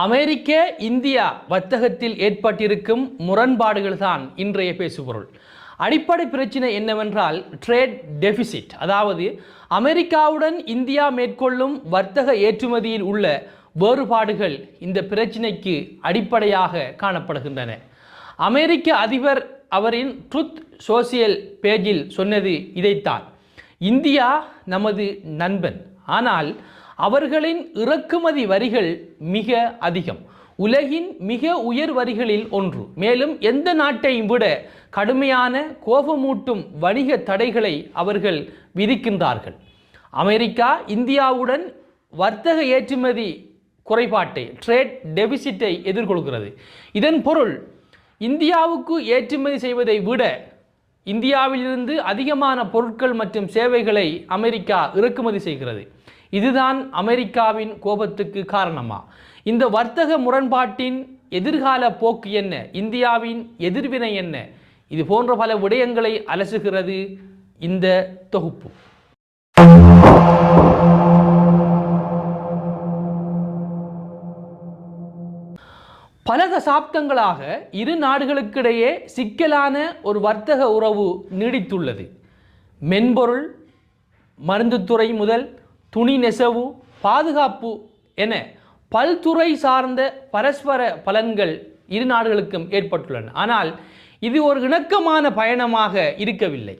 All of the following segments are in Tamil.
அமெரிக்க இந்தியா வர்த்தகத்தில் ஏற்பட்டிருக்கும் முரண்பாடுகள் தான் இன்றைய பேசுபொருள். அடிப்படை பிரச்சனை என்னவென்றால் ட்ரேட் டெபிசிட் அதாவது அமெரிக்காவுடன் இந்தியா மேற்கொள்ளும் வர்த்தக ஏற்றுமதியில் உள்ள வேறுபாடுகள் இந்த பிரச்சினைக்கு அடிப்படையாக காணப்படுகின்றன. அமெரிக்க அதிபர் அவரின் ட்ருத் சோசியல் பேஜில் சொன்னது இதைத்தான். இந்தியா நமது நண்பன். ஆனால் அவர்களின் இறக்குமதி வரிகள் மிக அதிகம். உலகின் மிக உயர் வரிகளில் ஒன்று. மேலும் எந்த நாட்டையும் விட கடுமையான கோபமூட்டும் வணிக தடைகளை அவர்கள் விதிக்கின்றார்கள். அமெரிக்கா இந்தியாவுடன் வர்த்தக ஏற்றுமதி குறைபாட்டை ட்ரேட் டெபிசிட்டை எதிர்கொள்கிறது. இதன் பொருள் இந்தியாவுக்கு ஏற்றுமதி செய்வதை விட இந்தியாவிலிருந்து அதிகமான பொருட்கள் மற்றும் சேவைகளை அமெரிக்கா இறக்குமதி செய்கிறது. இதுதான் அமெரிக்காவின் கோபத்துக்கு காரணமா? இந்த வர்த்தக முரண்பாட்டின் எதிர்கால போக்கு என்ன? இந்தியாவின் எதிர்வினை என்ன? இது போன்ற பல விடயங்களை அலசுகிறது இந்த தொகுப்பு. பல தசாப்தங்களாக இரு நாடுகளுக்கிடையே சிக்கலான ஒரு வர்த்தக உறவு நீடித்துள்ளது. மென்பொருள் மருந்துத்துறை முதல் துணி நெசவு பாதுகாப்பு என பல்துறை சார்ந்த பரஸ்பர பலன்கள் இரு நாடுகளுக்கும் ஏற்பட்டுள்ளன. ஆனால் இது ஒரு இணக்கமான பயணமாக இருக்கவில்லை.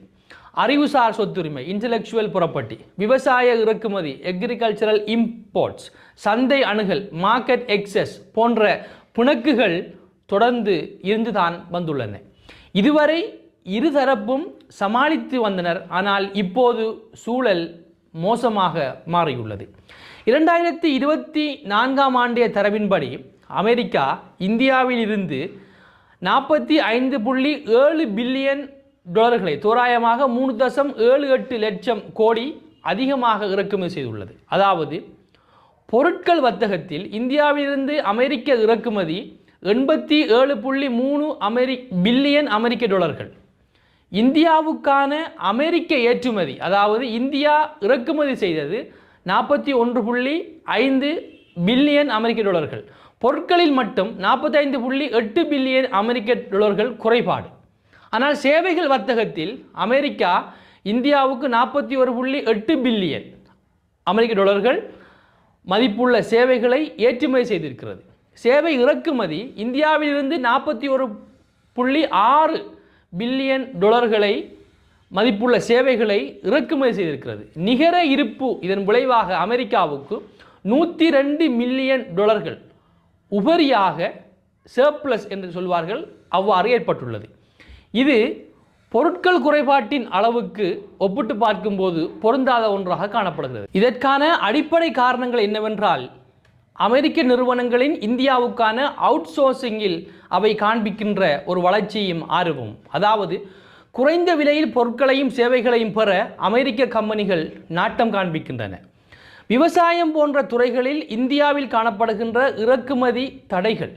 அறிவுசார் சொத்துரிமை இன்டலெக்சுவல் ப்ராப்பர்ட்டி விவசாய இறக்குமதி எக்ரிகல்ச்சரல் இம்போர்ட்ஸ் சந்தை அணுகல் மார்க்கெட் எக்ஸஸ் போன்ற பிணக்குகள் தொடர்ந்து இருந்துதான் வந்துள்ளன. இதுவரை இருதரப்பும் சமாளித்து வந்தனர். ஆனால் இப்போது சூழல் மோசமாக மாறியுள்ளது. இரண்டாயிரத்தி இருபத்தி நான்காம் ஆண்டிய தரவின்படி அமெரிக்கா இந்தியாவிலிருந்து நாற்பத்தி ஐந்து புள்ளி ஏழு பில்லியன் டாலர்களை தோராயமாக மூணு தசம் ஏழு எட்டு லட்சம் கோடி அதிகமாக இறக்குமதி செய்துள்ளது. அதாவது பொருட்கள் வர்த்தகத்தில் இந்தியாவிலிருந்து அமெரிக்க இறக்குமதி எண்பத்தி ஏழு புள்ளி மூணு அமெரி பில்லியன் அமெரிக்க டாலர்கள். இந்தியாவுக்கான அமெரிக்க ஏற்றுமதி அதாவது இந்தியா இறக்குமதி செய்தது நாற்பத்தி ஒன்று புள்ளி ஐந்து பில்லியன் அமெரிக்க டாலர்கள். பொருட்களில் மட்டும் நாற்பத்தைந்து புள்ளி எட்டு பில்லியன் அமெரிக்க டாலர்கள் குறைபாடு. ஆனால் சேவைகள் வர்த்தகத்தில் அமெரிக்கா இந்தியாவுக்கு நாற்பத்தி ஒரு புள்ளி எட்டு பில்லியன் அமெரிக்க டாலர்கள் மதிப்புள்ள சேவைகளை ஏற்றுமதி செய்திருக்கிறது. சேவை இறக்குமதி இந்தியாவிலிருந்து நாற்பத்தி ஒரு புள்ளி ஆறு பில்லியன் டொலர்களை மதிப்புள்ள சேவைகளை இறக்குமதி செய்திருக்கிறது. நிகர இருப்பு இதன் விளைவாக அமெரிக்காவுக்கு நூற்றி ரெண்டு மில்லியன் டொலர்கள் உபரியாக சர்ப்ளஸ் என்று சொல்வார்கள் அவ்வாறு ஏற்பட்டுள்ளது. இது பொருட்கள் குறைபாட்டின் அளவுக்கு ஒப்பிட்டு பார்க்கும்போது பொருந்தாத ஒன்றாக காணப்படுகிறது. இதற்கான அடிப்படை காரணங்கள் என்னவென்றால் அமெரிக்க நிறுவனங்களின் இந்தியாவுக்கான அவுட் சோர்சிங்கில் அவை காண்பிக்கின்ற ஒரு வளர்ச்சியும் ஆர்வம். அதாவது குறைந்த விலையில் பொருட்களையும் சேவைகளையும் பெற அமெரிக்க கம்பெனிகள் நாட்டம் காண்பிக்கின்றன. விவசாயம் போன்ற துறைகளில் இந்தியாவில் காணப்படுகின்ற இறக்குமதி தடைகள்.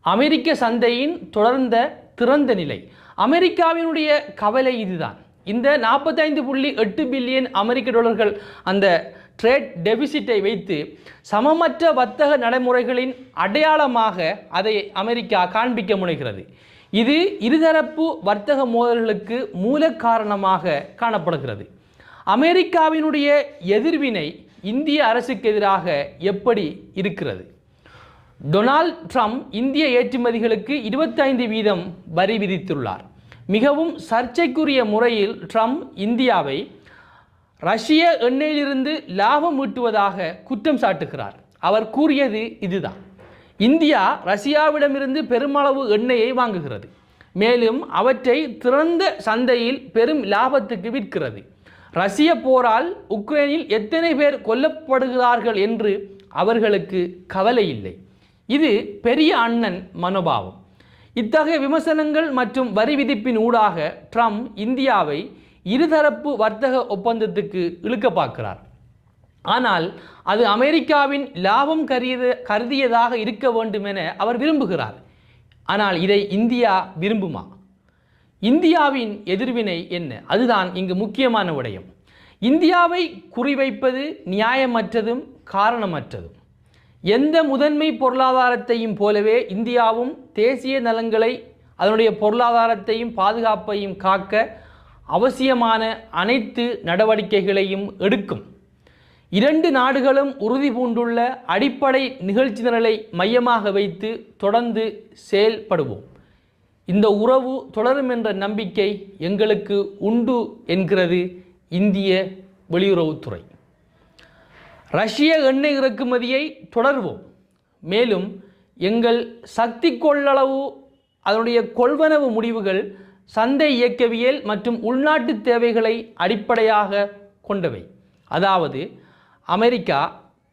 அமெரிக்க சந்தையின் தொடர்ந்த திறந்த நிலை. அமெரிக்காவினுடைய கவலை இதுதான். இந்த நாற்பத்தைந்து புள்ளி எட்டு பில்லியன் அமெரிக்க டாலர்கள் அந்த ட்ரேட் டெபிசிட்டை வைத்து சமமற்ற வர்த்தக நடைமுறைகளின் அடையாளமாக அதை அமெரிக்கா காண்பிக்க முனைகிறது. இது இருதரப்பு வர்த்தக மோதல்களுக்கு மூல காரணமாக காணப்படுகிறது. அமெரிக்காவினுடைய எதிர்வினை இந்திய அரசுக்கு எதிராக எப்படி இருக்கிறது? டொனால்ட் ட்ரம்ப் இந்திய ஏற்றுமதிகளுக்கு இருபத்தைந்து வீதம் வரி விதித்துள்ளார். மிகவும் சர்ச்சைக்குரிய முறையில் ட்ரம்ப் இந்தியாவை ரஷ்ய எண்ணெயிலிருந்து லாபம் ஈட்டுவதாக குற்றம் சாட்டுகிறார். அவர் கூறியது இதுதான். இந்தியா ரஷ்யாவிடமிருந்து பெருமளவு எண்ணெயை வாங்குகிறது. மேலும் அவற்றை திறந்த சந்தையில் பெரும் லாபத்துக்கு விற்கிறது. ரஷ்ய போரால் உக்ரைனில் எத்தனை பேர் கொல்லப்படுகிறார்கள் என்று அவர்களுக்கு கவலை இல்லை. இது பெரிய அண்ணன் மனோபாவம். இத்தகைய விமர்சனங்கள் மற்றும் வரி விதிப்பின் ஊடாக ட்ரம்ப் இந்தியாவை இருதரப்பு வர்த்தக ஒப்பந்தத்துக்கு இழுக்க பார்க்கிறார். ஆனால் அது அமெரிக்காவின் லாபம் கருதியத கருதியதாக இருக்க வேண்டும் என அவர் விரும்புகிறார். ஆனால் இதை இந்தியா விரும்புமா? இந்தியாவின் எதிர்வினை என்ன? அதுதான் இங்கு முக்கியமான விடயம். இந்தியாவை குறிவைப்பது நியாயமற்றதும் காரணமற்றதும். எந்த முதன்மை பொருளாதாரத்தையும் போலவே இந்தியாவும் தேசிய நலன்களை அதனுடைய பொருளாதாரத்தையும் பாதுகாப்பையும் காக்க அவசியமான அனைத்து நடவடிக்கைகளையும் எடுக்கும். இரண்டு நாடுகளும் உறுதி பூண்டுள்ள அடிப்படை நிகழ்ச்சி நிரலை மையமாக வைத்து தொடர்ந்து செயல்படுவோம். இந்த உறவு தொடரும் என்ற நம்பிக்கை எங்களுக்கு உண்டு என்கிறது இந்திய வெளியுறவுத்துறை. ரஷ்ய எண்ணெய் இறக்குமதியை தொடர்வோம். மேலும் எங்கள் சக்தி கொள்ளளவு அதனுடைய கொள்வனவு முடிவுகள் சந்தை இயக்கவியல் மற்றும் உள்நாட்டு தேவைகளை அடிப்படையாக கொண்டவை. அதாவது அமெரிக்கா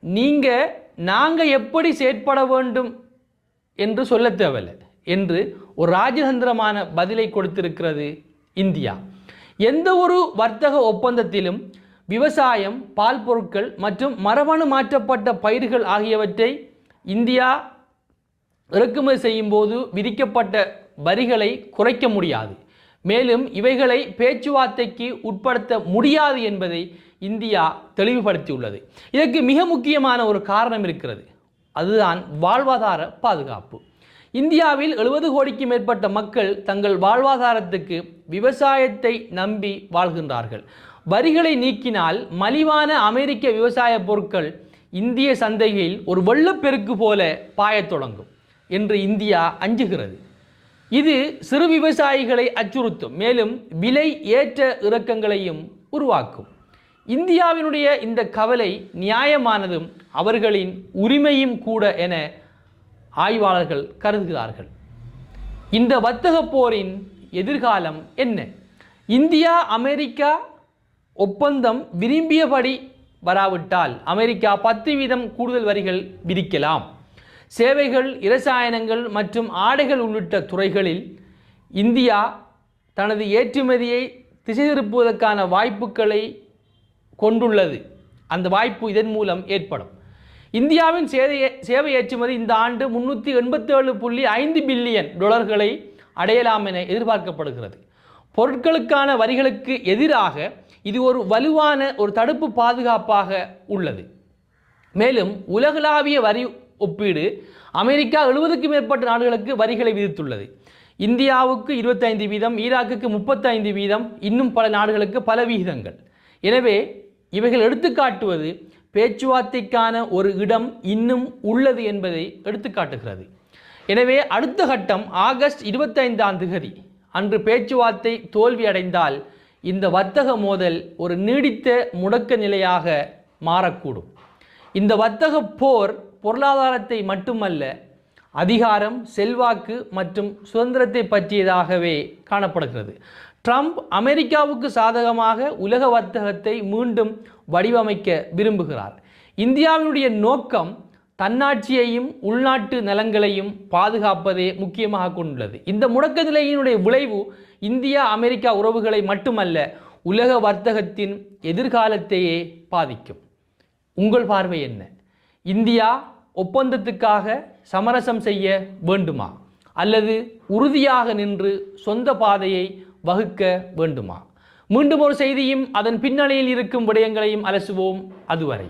நீங்கள் நாங்கள் எப்படி செயற்பட வேண்டும் என்று சொல்ல தேவையில்லை என்று ஒரு ராஜதந்திரமான பதிலை கொடுத்திருக்கிறது இந்தியா. எந்த ஒரு வர்த்தக ஒப்பந்தத்திலும் விவசாயம் பால் பொருட்கள் மற்றும் மரபணு மாற்றப்பட்ட பயிர்கள் ஆகியவற்றை இந்தியா இறக்குமதி செய்யும் போது விதிக்கப்பட்ட வரிகளை குறைக்க முடியாது. மேலும் இவைகளை பேச்சுவார்த்தைக்கு உட்படுத்த முடியாது என்பதை இந்தியா தெளிவுபடுத்தியுள்ளது. இதற்கு மிக முக்கியமான ஒரு காரணம் இருக்கிறது. அதுதான் வாழ்வாதார பாதுகாப்பு. இந்தியாவில் எழுபது கோடிக்கு மேற்பட்ட மக்கள் தங்கள் வாழ்வாதாரத்துக்கு விவசாயத்தை நம்பி வாழ்கின்றார்கள். வரிகளை நீக்கினால் மலிவான அமெரிக்க விவசாய பொருட்கள் இந்திய சந்தையில் ஒரு வெள்ளப்பெருக்கு போல பாயத் தொடங்கும் என்று இந்தியா அஞ்சுகிறது. இது சிறு விவசாயிகளை அச்சுறுத்தும் மேலும் விலை ஏற்ற இறக்கங்களையும் உருவாக்கும். இந்தியாவினுடைய இந்த கவலை நியாயமானதும் அவர்களின் உரிமையும் கூட என ஆய்வாளர்கள் கருதுகிறார்கள். இந்த வர்த்தக போரின் எதிர்காலம் என்ன? இந்தியா அமெரிக்கா ஒப்பந்தம் விரும்பியபடி வராவிட்டால் அமெரிக்கா பத்து வீதம் கூடுதல் வரிகள் விதிக்கலாம். சேவைகள் இரசாயனங்கள் மற்றும் ஆடைகள் உள்ளிட்ட துறைகளில் இந்தியா தனது ஏற்றுமதியை திசை திருப்புவதற்கான வாய்ப்புகளை கொண்டுள்ளது. அந்த வாய்ப்பு இதன் மூலம் ஏற்படும். இந்தியாவின் சேவை சேவை ஏற்றுமதி இந்த ஆண்டு முன்னூற்றி எண்பத்தேழு புள்ளி ஐந்து பில்லியன் டாலர்களை அடையலாம் என எதிர்பார்க்கப்படுகிறது. பொருட்களுக்கான வரிகளுக்கு எதிராக இது ஒரு வலுவான ஒரு தடுப்பு பாதுகாப்பாக உள்ளது. மேலும் உலகளாவிய வரி ஒப்பீடு. அமெரிக்கா எழுபதுக்கும் மேற்பட்ட நாடுகளுக்கு வரிகளை விதித்துள்ளது. இந்தியாவுக்கு இருபத்தைந்து வீதம் ஈராக்குக்கு முப்பத்தைந்து வீதம் இன்னும் பல நாடுகளுக்கு பல விகிதங்கள். எனவே இவைகள் எடுத்துக்காட்டுவது பேச்சுவார்த்தைக்கான ஒரு இடம் இன்னும் உள்ளது என்பதை எடுத்துக்காட்டுகிறது எனவே அடுத்த கட்டம் ஆகஸ்ட் இருபத்தைந்தாம் திகதி. அன்று பேச்சுவார்த்தை தோல்வியடைந்தால் இந்த வர்த்தக மோதல் ஒரு நீடித்த முடக்க நிலையாக மாறக்கூடும். இந்த வர்த்தக போர் பொருளாதாரத்தை மட்டுமல்ல அதிகாரம் செல்வாக்கு மற்றும் சுதந்திரத்தை பற்றியதாகவே காணப்படுகிறது. ட்ரம்ப் அமெரிக்காவுக்கு சாதகமாக உலக வர்த்தகத்தை மீண்டும் வடிவமைக்க விரும்புகிறார். இந்தியாவினுடைய நோக்கம் தன்னாட்சியையும் உள்நாட்டு நலன்களையும் பாதுகாப்பதே முக்கியமாக கொண்டுள்ளது. இந்த முடக்க நிலையினுடைய விளைவு இந்தியா அமெரிக்கா உறவுகளை மட்டுமல்ல உலக வர்த்தகத்தின் எதிர்காலத்தையே பாதிக்கும். உங்கள் பார்வை என்ன? இந்தியா ஒப்பந்தத்துக்காக சமரசம் செய்ய வேண்டுமா? அல்லது உறுதியாக நின்று சொந்த பாதையை வகுக்க வேண்டுமா? மீண்டும் ஒரு செய்தியும் அதன் பின்னணியில் இருக்கும் விடயங்களையும் அலசுவோம் அதுவரை.